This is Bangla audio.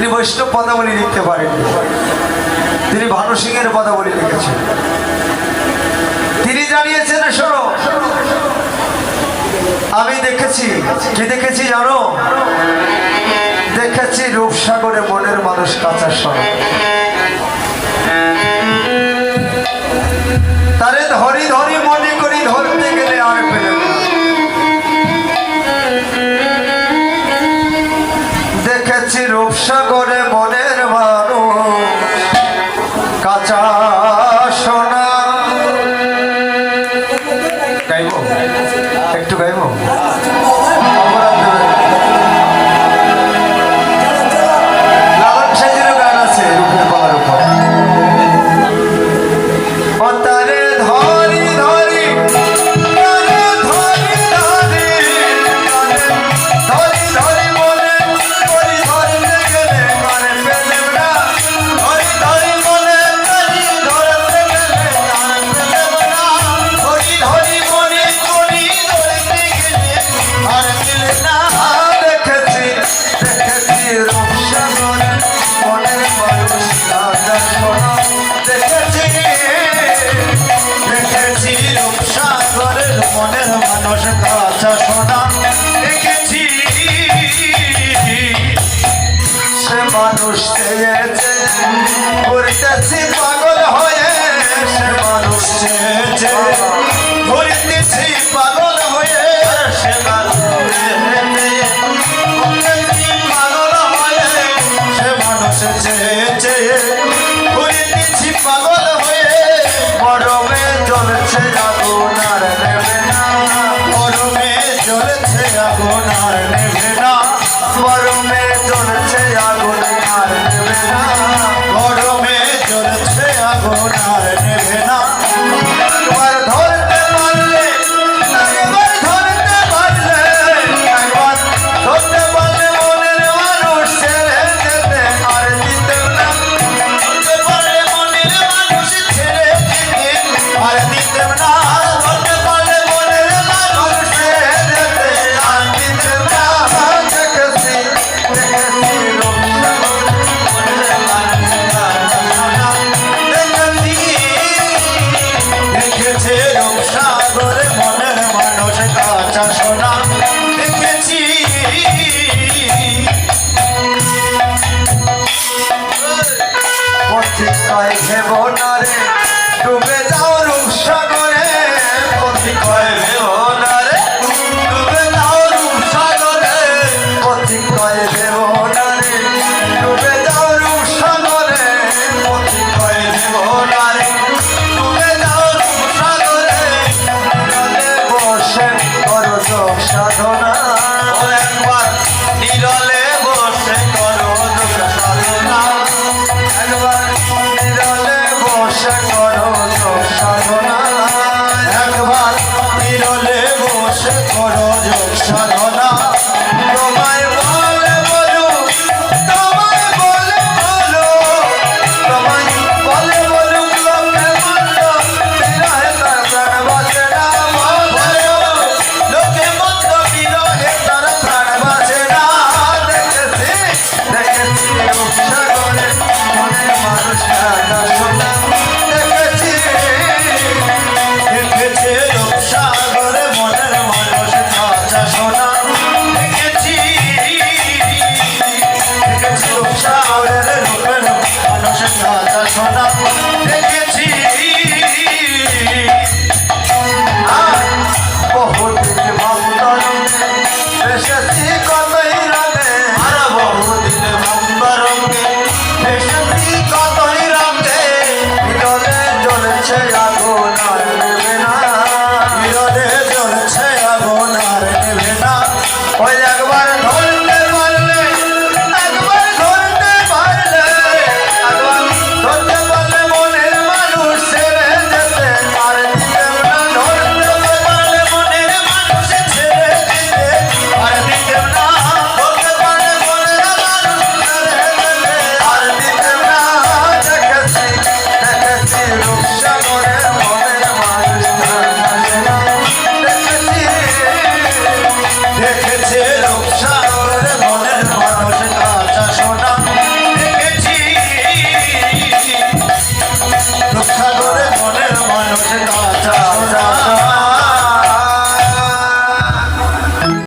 তিনি বৈষ্ণব পদাবলী লিখতে পারেন। তিনি ভানু সিংয়ের পদাবলী লিখেছেন। তিনি জানিয়েছেন, শোনো, আমি দেখেছি, কি দেখেছি জানো? দেখেছি রূপসাগরে মনের মানুষ কাঁচার সরব করে মনের মানুষ। কাঁচা মানুষ চেয়েছে ঘুরতেছি পাগল হয়ে সে মানুষ চেয়েছে। ঘুরতেছি পাগল কয় ভেব না রে। ডুবে যাও রূপ সাগরে পথি কয় ভেব না রে। ডুবে যাও রূপ সাগরে পথি কয় ভেব না রে। ডুবে যাও রূপ সাগরে পথি কয় ভেব না রে। ডুবে যাও রূপ সাগরে বসে করো সাধনা।